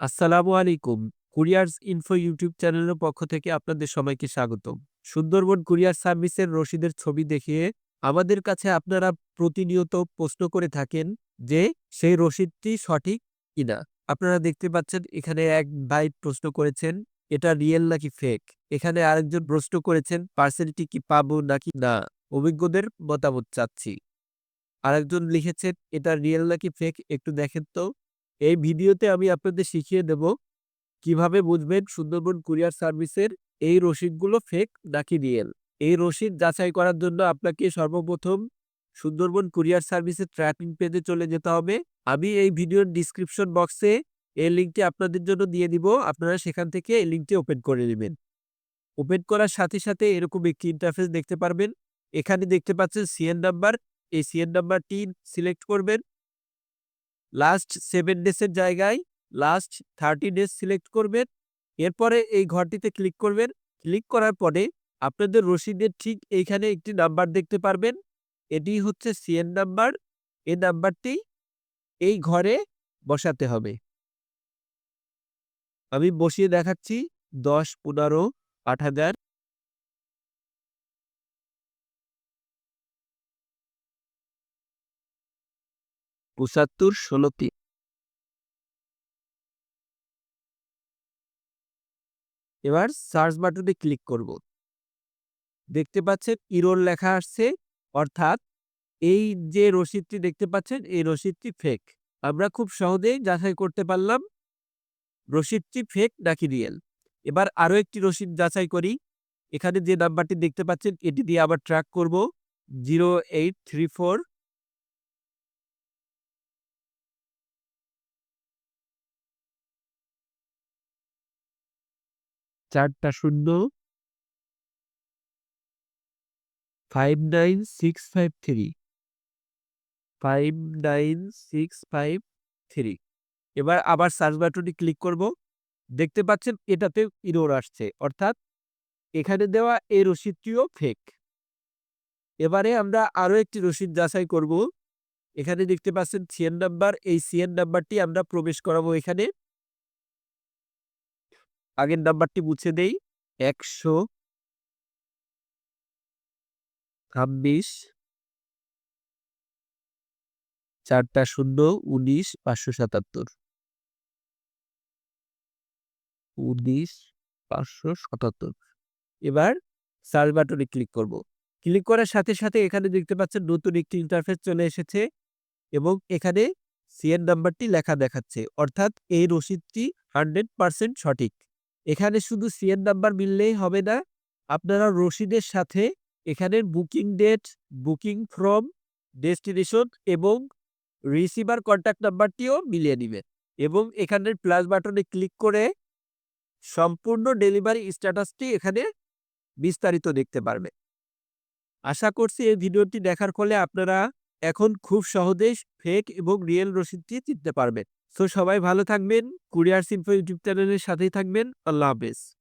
আসসালামু আলাইকুম। কুরিয়ারস info YouTube চ্যানেলের পক্ষ থেকে আপনাদের সবাইকে স্বাগতম। সুন্দরবন কুরিয়ার সার্ভিসের রসিদের ছবি দেখিয়ে আমাদের কাছে আপনারা প্রতিনিয়ত প্রশ্ন করে থাকেন যে সেই রসিদটি সঠিক কিনা। আপনারা দেখতে পাচ্ছেন এখানে এক ভাই প্রশ্ন করেছেন, এটা রিয়েল নাকি ফেক। এখানে আরেকজন প্রশ্ন করেছেন, পার্সেলটি কি পাবো নাকি না। অভিজ্ঞদের মতামত চাচ্ছি। আরেকজন লিখেছেন, এটা রিয়েল নাকি ফেক একটু দেখেন তো। এই ভিডিওতে আমি আপনাদের শিখিয়ে দেব কীভাবে বুঝবেন সুন্দরবন কুরিয়ার সার্ভিসের এই রসিদগুলো ফেক নাকি রিয়েল এই রসিদ যাচাই করার জন্য আপনাকে সর্বপ্রথম সুন্দরবন কুরিয়ার সার্ভিসের ট্র্যাকিং পেজে চলে যেতে হবে। আমি এই ভিডিওর ডিসক্রিপশন বক্সে এই লিঙ্কটি আপনাদের জন্য দিয়ে দিব, আপনারা সেখান থেকে এই লিঙ্কটি ওপেন করে নেবেন। ওপেন করার সাথে সাথে এরকম একটি ইন্টারফেস দেখতে পারবেন। এখানে দেখতে পাচ্ছেন সিএন নাম্বার এই সিএন নাম্বারটি সিলেক্ট করবেন। লাস্ট সেভেন ডেসের জায়গায় লাস্ট থার্টি ডেজ সিলেক্ট করবেন। এরপরে এই ঘরটিতে ক্লিক করবেন। ক্লিক করার পরে আপনাদের রসিদের ঠিক এইখানে একটি নাম্বার দেখতে পারবেন। এটি হচ্ছে সিএন নাম্বার এই নাম্বারটি এই ঘরে বসাতে হবে। আমি বসিয়ে দেখাচ্ছি দশ, পনেরো, আট হাজার। পঁচাত্তর ষোলোটি এবার সার্চ বাটনে ক্লিক করব। দেখতে পাচ্ছেন ইরোর লেখা আসছে, অর্থাৎ এই যে রসিদটি দেখতে পাচ্ছেন, এই রসিদটি ফেক আমরা খুব সহজেই যাচাই করতে পারলাম, রসিদটি ফেক নাকি রিয়েল এবার আরও একটি রসিদ যাচাই করি। এখানে যে নাম্বারটি দেখতে পাচ্ছেন, এটি দিয়ে আবার ট্র্যাক করব জিরো এইট থ্রি ফোর চারটা শূন্য। Five nine six five three five nine six five three এবার আবার সার্চ বাটনে ক্লিক করব। দেখতে পাচ্ছেন এটাতে ইরোর আসছে। অর্থাৎ এখানে দেওয়া এই রসিদটিও ফেক এবারে আমরা আরও একটি রসিদ যাচাই করব। এখানে দেখতে পাচ্ছেন সিএন নাম্বার এই সিএন নাম্বারটি আমরা প্রবেশ করাবো এখানে। আগের নাম্বারটি মুছে দেই। একশো ছাব্বিশ চারটা শূন্য, উনিশ, পাঁচশো সাতাত্তর। উনিশ, পাঁচশো সাতাত্তর। এবার সার্চ বাটনে ক্লিক করব। ক্লিক করার সাথে সাথে এখানে দেখতে পাচ্ছেন নতুন একটি ইন্টারফেস চলে এসেছে এবং এখানে সিএন নাম্বারটি লেখা দেখাচ্ছে। অর্থাৎ এই রসিদটি হান্ড্রেড পার্সেন্ট সঠিক। এখানে শুধু সিএন নাম্বার মিললেই হবে না, আপনারা রসিদের সাথে এখানের booking date booking from destination এবং রিসিভার কন্ট্যাক্ট নাম্বারটিও মিলিয়ে নেবেন। এবং এখানের প্লাস বাটনে ক্লিক করে সম্পূর্ণ ডেলিভারি স্ট্যাটাসটি এখানে বিস্তারিত দেখতে পারবে আশা করছি এই ভিডিওটি দেখার ফলে আপনারা এখন খুব সহজেই ফেক এবং রিয়েল রসিদটি চিনতে পারবেন। সো সবাই ভালো থাকবেন। কুরিয়ার সিম্পো ইউটিউব চ্যানেলের সাথেই থাকবেন। আল্লাহ হাফেজ।